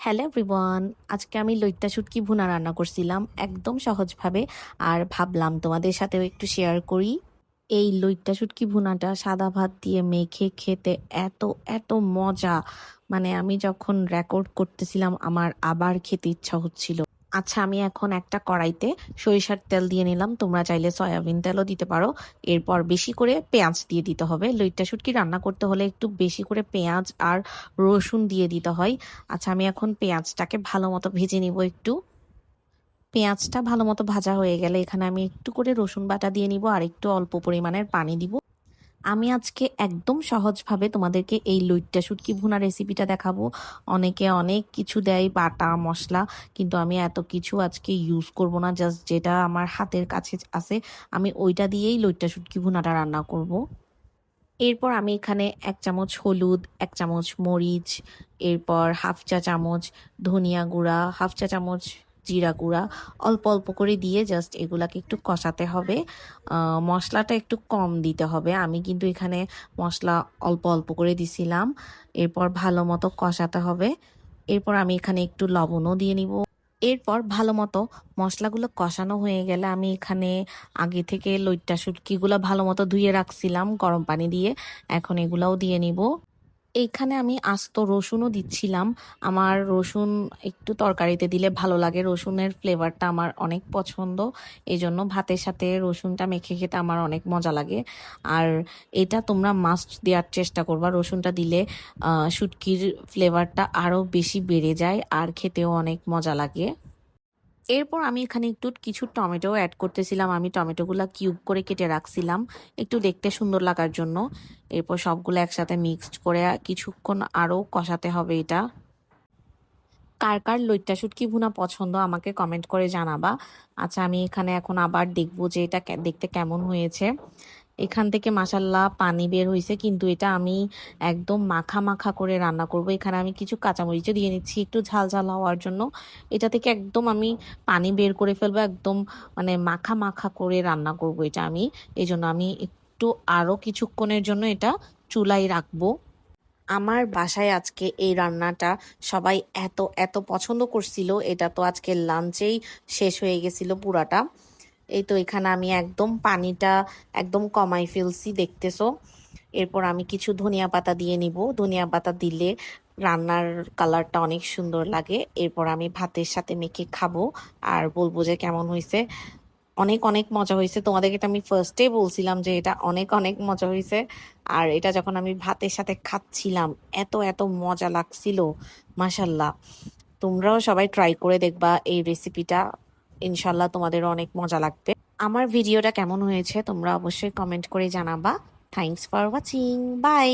Hello everyone, আজকে আমি লইট্টা শুটকি ভুনা রান্না করছিলাম একদম সহজভাবে আর ভাবলাম তোমাদের সাথেও একটু শেয়ার করি। এই লইট্টা শুটকি ভুনাটা সাদা ভাত দিয়ে মেখে খেতে এত এত মজা। মানে আমি যখন রেকর্ড করতেছিলাম আমার আবার খেতে ইচ্ছা হচ্ছিল। আচ্ছা আমি এখন একটা কড়াইতে সরিষার তেল দিয়ে নিলাম। তোমরা চাইলে সয়াবিন তেলও দিতে পারো। এরপর বেশি করে পেঁয়াজ দিয়ে দিতে হবে। লইট্টা শুটকি রান্না করতে হলে একটু বেশি করে পেঁয়াজ আর রসুন দিয়ে দিতে হয়। আচ্ছা আমি এখন পেঁয়াজটাকে ভালো মতো ভেজে নিব একটু। পেঁয়াজটা ভালো মতো ভাজা হয়ে গেলে এখানে আমি একটু করে রসুন বাটা দিয়ে নিব আর একটু অল্প পরিমাণের পানি দিব। আমি আজকে একদম সহজভাবে তোমাদেরকে এই লইট্টা শুটকি ভুনা রেসিপিটা দেখাবো অনেকে অনেক কিছু দেয়, বাটা, মশলা, কিন্তু আমি এত কিছু আজকে ইউজ করব না জাস্ট যেটা আমার হাতের কাছে আছে, আমি ওইটা দিয়েই লইট্টা শুটকি ভুনাটা রান্না করব। এরপর আমি এখানে এক চামচ হলুদ, এক চামচ মরিচ, এরপর হাফ চা চামচ ধনিয়া গুঁড়া, হাফ চা চামচ জিরা গুঁড়া অল্প অল্প করে দিয়ে জাস্ট এগুলাকে একটু কষাতে হবে। মশলাটা একটু কম দিতে হবে। আমি কিন্তু এখানে মশলা অল্প অল্প করে দিছিলাম। এরপর ভালো মতো কষাতে হবে। এরপর আমি এখানে একটু লবণও দিয়ে নিব। এরপর ভালো মতো মশলাগুলো কষানো হয়ে গেলে আমি এখানে আগে থেকে লইট্টা শুটকিগুলো ভালো মতো ধুয়ে রাখছিলাম গরম পানি দিয়ে। এখন এগুলাও দিয়ে নিব। এইখানে আমি আস্ত রসুনও দিচ্ছিলাম। আমার রসুন একটু তরকারিতে দিলে ভালো লাগে। রসুনের ফ্লেভারটা আমার অনেক পছন্দ। এই জন্য ভাতের সাথে রসুনটা মেখে খেতে আমার অনেক মজা লাগে। আর এটা তোমরা মাস্ট দেওয়ার চেষ্টা করবা। রসুনটা দিলে আহ, শুটকির ফ্লেভারটা আরও বেশি বেড়ে যায় আর খেতেও অনেক মজা লাগে। এরপর আমি এখানে একটু, কিছু টমেটো অ্যাড করতেছিলাম। আমি টমেটোগুলো কিউব করে কেটে রাখছিলাম, একটু দেখতে সুন্দর লাগার জন্য। এরপর সবগুলো একসাথে মিক্সড করে কিছুক্ষণ আরও কষাতে হবে এটা। কার কার লইট্টা শুটকি ভুনা পছন্দ আমাকে কমেন্ট করে জানাবা। আচ্ছা আমি এখানে এখন আবার দেখব যে এটা দেখতে কেমন হয়েছে। এখান থেকে মাসাল্লাহ পানি বের হয়েছে কিন্তু এটা আমি একদম মাখা মাখা করে রান্না করব। এখানে আমি কিছু কাঁচামরিচও দিয়ে নিচ্ছি, একটু ঝাল ঝাল হওয়ার জন্য। এটা থেকে একদম আমি পানি বের করে ফেলব, একদম মানে মাখা মাখা করে রান্না করব এটা আমি। এই জন্য আমি একটু আরও কিছুক্ষণের জন্য এটা চুলায় রাখব। আমার বাসায় আজকে এই রান্নাটা সবাই এত এত পছন্দ করছিল, এটা তো আজকে লাঞ্চেই শেষ হয়ে গেছিল পুরাটা। এই তো এখানে আমি একদম পানিটা একদম কমাই ফেলছি, দেখতেছো? এরপর আমি কিছু ধনিয়া পাতা দিয়ে নিব। ধনিয়া পাতা দিলে রান্নার কালারটা অনেক সুন্দর লাগে। এরপর আমি ভাতের সাথে মেখে খাব। আর বলব যে কেমন হয়েছে? অনেক অনেক মজা হয়েছে। তোমাদেরকে তো আমি ফার্স্টে বলছিলাম যে এটা অনেক অনেক মজা হয়েছে। আর এটা যখন আমি ভাতের সাথে খাচ্ছিলাম, এত এত মজা লাগছিল মাসাল্লাহ তোমরাও সবাই ট্রাই করে দেখবা এই রেসিপিটা ইনশাল্লাহ তোমাদের অনেক মজা লাগবে। আমার ভিডিওটা কেমন হয়েছে তোমরা অবশ্যই কমেন্ট করে জানাবা। Thanks for watching by